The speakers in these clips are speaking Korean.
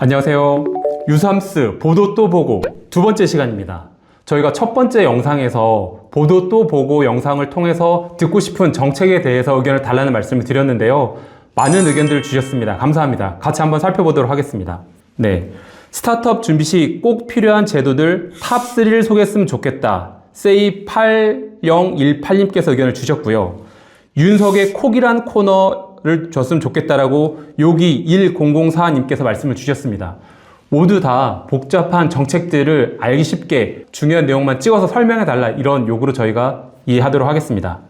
안녕하세요. 유삼스 보도 또 보고 두 번째 시간입니다. 저희가 첫 번째 영상에서 보도 또 보고 영상을 통해서 듣고 싶은 정책에 대해서 의견을 달라는 말씀을 드렸는데요. 많은 의견들을 주셨습니다. 감사합니다. 같이 한번 살펴보도록 하겠습니다. 네. 스타트업 준비 시 꼭 필요한 제도들 탑3를 소개했으면 좋겠다. 세이 8018님께서 의견을 주셨고요. 윤석의 콕이란 코너 를 줬으면 좋겠다라고 요기 1004님께서 말씀을 주셨습니다. 모두 다 복잡한 정책들을 알기 쉽게 중요한 내용만 찍어서 설명해 달라 이런 요구로 저희가 이해하도록 하겠습니다.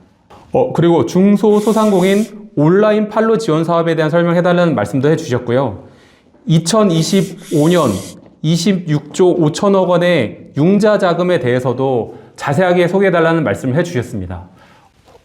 어, 그리고 중소소상공인 온라인 판로 지원 사업에 대한 설명해 달라는 말씀도 해 주셨고요. 2025년 26조 5천억 원의 융자 자금에 대해서도 자세하게 소개해 달라는 말씀을 해 주셨습니다.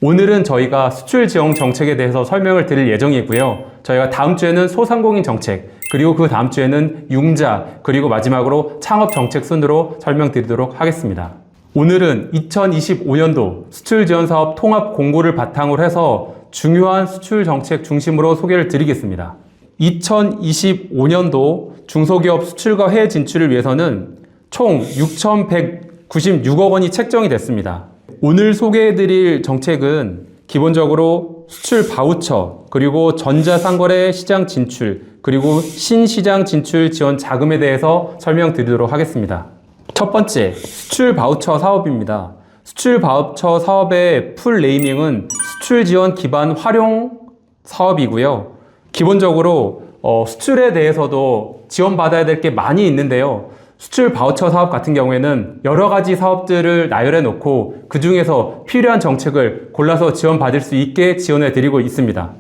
오늘은 저희가 수출 지원 정책에 대해서 설명을 드릴 예정이고요. 저희가 다음 주에는 소상공인 정책, 그리고 그 다음 주에는 융자, 그리고 마지막으로 창업 정책 순으로 설명드리도록 하겠습니다. 오늘은 2025년도 수출 지원 사업 통합 공고를 바탕으로 해서 중요한 수출 정책 중심으로 소개를 드리겠습니다. 2025년도 중소기업 수출과 해외 진출을 위해서는 총 6,196억 원이 책정이 됐습니다. 오늘 소개해드릴 정책은 기본적으로 수출 바우처, 그리고 전자상거래 시장 진출, 그리고 신시장 진출 지원 자금에 대해서 설명드리도록 하겠습니다. 첫 번째, 수출 바우처 사업입니다. 수출 바우처 사업의 풀 네이밍은 수출 지원 기반 활용 사업이고요. 기본적으로 어, 수출에 대해서도 지원받아야 될 게 많이 있는데요. 수출 바우처 사업 같은 경우에는 여러 가지 사업들을 나열해 놓고 그 중에서 필요한 정책을 골라서 지원받을 수 있게 지원해 드리고 있습니다.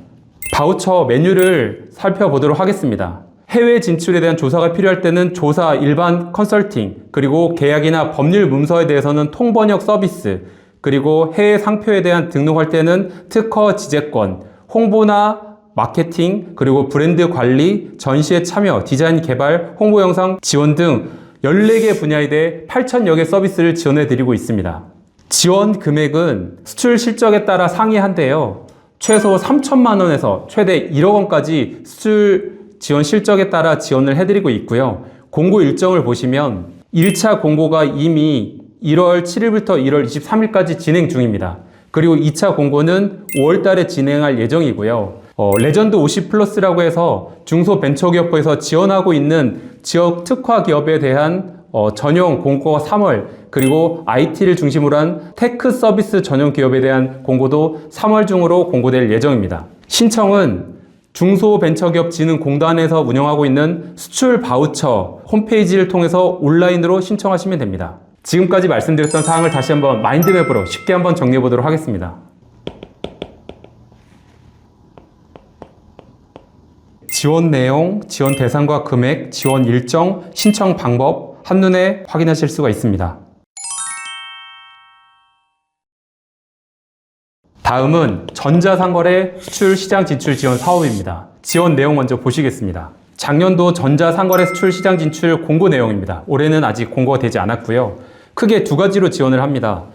바우처 메뉴를 살펴보도록 하겠습니다. 해외 진출에 대한 조사가 필요할 때는 조사 일반 컨설팅, 그리고 계약이나 법률 문서에 대해서는 통번역 서비스, 그리고 해외 상표에 대한 등록할 때는 특허 지재권, 홍보나 마케팅, 그리고 브랜드 관리, 전시에 참여, 디자인 개발, 홍보 영상 지원 등 14개 분야에 대해 8천여 개 서비스를 지원해 드리고 있습니다. 지원 금액은 수출 실적에 따라 상이한데요. 최소 3천만 원에서 최대 1억 원까지 수출 지원 실적에 따라 지원을 해드리고 있고요. 공고 일정을 보시면 1차 공고가 이미 1월 7일부터 1월 23일까지 진행 중입니다. 그리고 2차 공고는 5월 달에 진행할 예정이고요. 어, 레전드 50 플러스라고 해서 중소벤처기업부에서 지원하고 있는 지역 특화 기업에 대한 어, 전용 공고가 3월 그리고 IT를 중심으로 한 테크 서비스 전용 기업에 대한 공고도 3월 중으로 공고될 예정입니다. 신청은 중소벤처기업진흥공단에서 운영하고 있는 수출 바우처 홈페이지를 통해서 온라인으로 신청하시면 됩니다. 지금까지 말씀드렸던 사항을 다시 한번 마인드맵으로 쉽게 한번 정리해 보도록 하겠습니다. 지원 내용, 지원 대상과 금액, 지원 일정, 신청 방법 한눈에 확인하실 수가 있습니다. 다음은 전자상거래 수출 시장 진출 지원 사업입니다. 지원 내용 먼저 보시겠습니다. 작년도 전자상거래 수출 시장 진출 공고 내용입니다. 올해는 아직 공고가 되지 않았고요. 크게 두 가지로 지원을 합니다.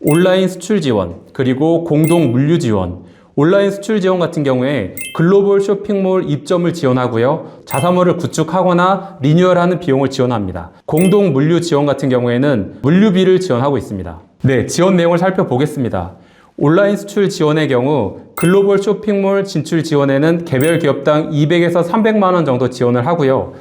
온라인 수출 지원, 그리고 공동 물류 지원. 온라인 수출 지원 같은 경우에 글로벌 쇼핑몰 입점을 지원하고요. 자사몰을 구축하거나 리뉴얼하는 비용을 지원합니다. 공동 물류 지원 같은 경우에는 물류비를 지원하고 있습니다. 네, 지원 내용을 살펴보겠습니다. 온라인 수출 지원의 경우 글로벌 쇼핑몰 진출 지원에는 개별 기업당 200에서 300만 원 정도 지원을 하고요.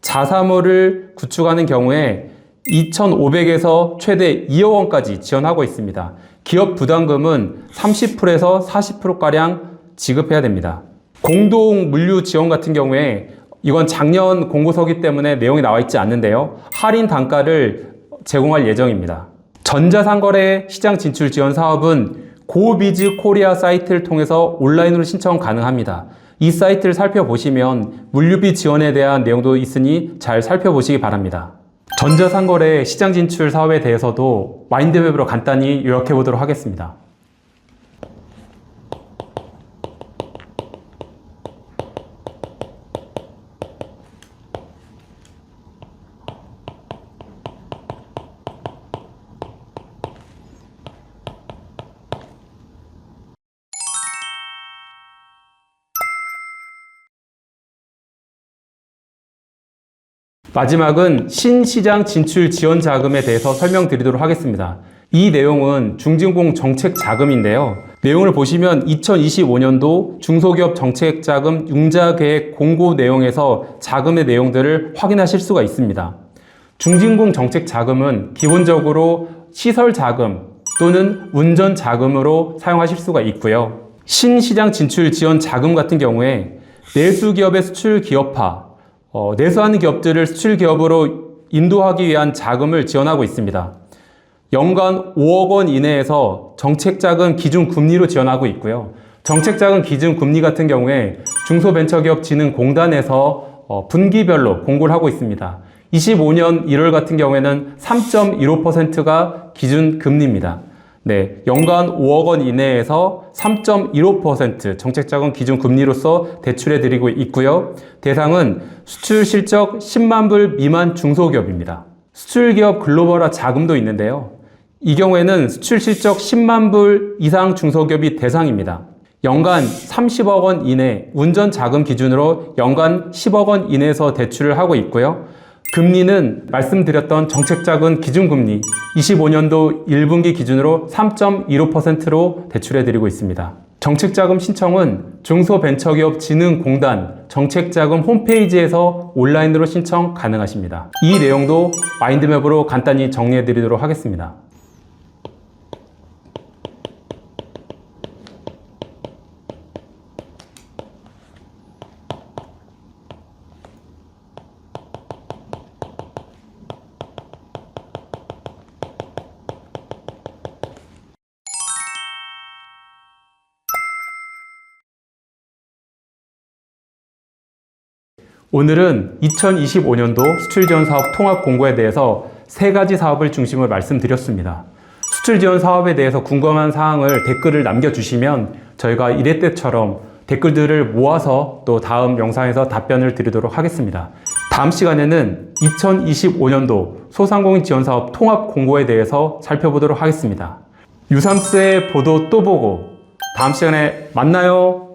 자사몰을 구축하는 경우에 2,500에서 최대 2억 원까지 지원하고 있습니다. 기업 부담금은 30%에서 40%가량 지급해야 됩니다. 공동 물류 지원 같은 경우에 이건 작년 공고서기 때문에 내용이 나와 있지 않는데요. 할인 단가를 제공할 예정입니다. 전자상거래 시장 진출 지원 사업은 고비즈 코리아 사이트를 통해서 온라인으로 신청 가능합니다. 이 사이트를 살펴보시면 물류비 지원에 대한 내용도 있으니 잘 살펴보시기 바랍니다. 전자상거래 시장 진출 사업에 대해서도 마인드맵으로 간단히 요약해 보도록 하겠습니다. 마지막은 신시장 진출 지원 자금에 대해서 설명드리도록 하겠습니다. 이 내용은 중진공 정책 자금인데요. 내용을 보시면 2025년도 중소기업 정책 자금 융자 계획 공고 내용에서 자금의 내용들을 확인하실 수가 있습니다. 중진공 정책 자금은 기본적으로 시설 자금 또는 운전 자금으로 사용하실 수가 있고요. 신시장 진출 지원 자금 같은 경우에 내수 기업의 수출 기업화, 어, 내수하는 기업들을 수출 기업으로 인도하기 위한 자금을 지원하고 있습니다. 연간 5억 원 이내에서 정책자금 기준 금리로 지원하고 있고요. 정책자금 기준 금리 같은 경우에 중소벤처기업진흥공단에서 어, 분기별로 공고를 하고 있습니다. 25년 1월 같은 경우에는 3.15%가 기준 금리입니다. 네, 연간 5억 원 이내에서 3.15% 정책자금 기준 금리로서 대출해 드리고 있고요. 대상은 수출 실적 10만 불 미만 중소기업입니다. 수출 기업 글로벌화 자금도 있는데요. 이 경우에는 수출 실적 10만 불 이상 중소기업이 대상입니다. 연간 30억 원 이내 운전 자금 기준으로 연간 10억 원 이내에서 대출을 하고 있고요. 금리는 말씀드렸던 정책자금 기준금리 25년도 1분기 기준으로 3.15%로 대출해드리고 있습니다. 정책자금 신청은 중소벤처기업진흥공단 정책자금 홈페이지에서 온라인으로 신청 가능하십니다. 이 내용도 마인드맵으로 간단히 정리해드리도록 하겠습니다. 오늘은 2025년도 수출 지원 사업 통합 공고에 대해서 세 가지 사업을 중심으로 말씀드렸습니다. 수출 지원 사업에 대해서 궁금한 사항을 댓글을 남겨주시면 저희가 이래 때처럼 댓글들을 모아서 또 다음 영상에서 답변을 드리도록 하겠습니다. 다음 시간에는 2025년도 소상공인 지원 사업 통합 공고에 대해서 살펴보도록 하겠습니다. 유삼스의 보도 또 보고 다음 시간에 만나요.